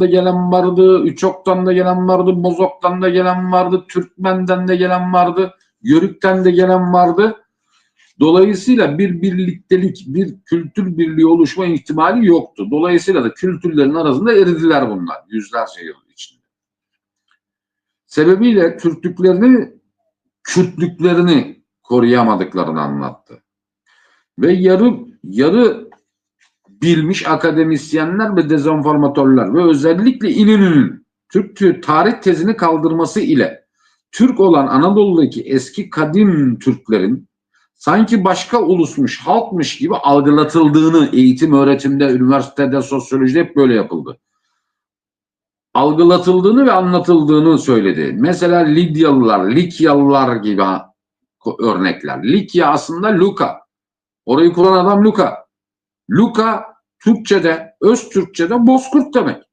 da gelen vardı, Üçok'tan da gelen vardı, Bozok'tan da gelen vardı, Türkmen'den de gelen vardı, Yörük'ten de gelen vardı. Dolayısıyla bir birliktelik, bir kültür birliği oluşma ihtimali yoktu. Dolayısıyla da kültürlerin arasında eridiler bunlar yüzlerce yıl içinde. Sebebiyle Türklüklerini, Kürtlüklerini koruyamadıklarını anlattı. Ve yarı yarı bilmiş akademisyenler ve dezenformatörler ve özellikle İnönü'nün Türk tü- tarih tezini kaldırması ile Türk olan Anadolu'daki eski kadim Türklerin sanki başka ulusmuş, halkmış gibi algılatıldığını eğitim, öğretimde, üniversitede, sosyolojide hep böyle yapıldı. Algılatıldığını ve anlatıldığını söyledi. Mesela Lidyalılar, Likyalılar gibi örnekler. Likya aslında Luka. Orayı kuran adam Luka. Luka Türkçe'de, öz Türkçe'de bozkurt demek.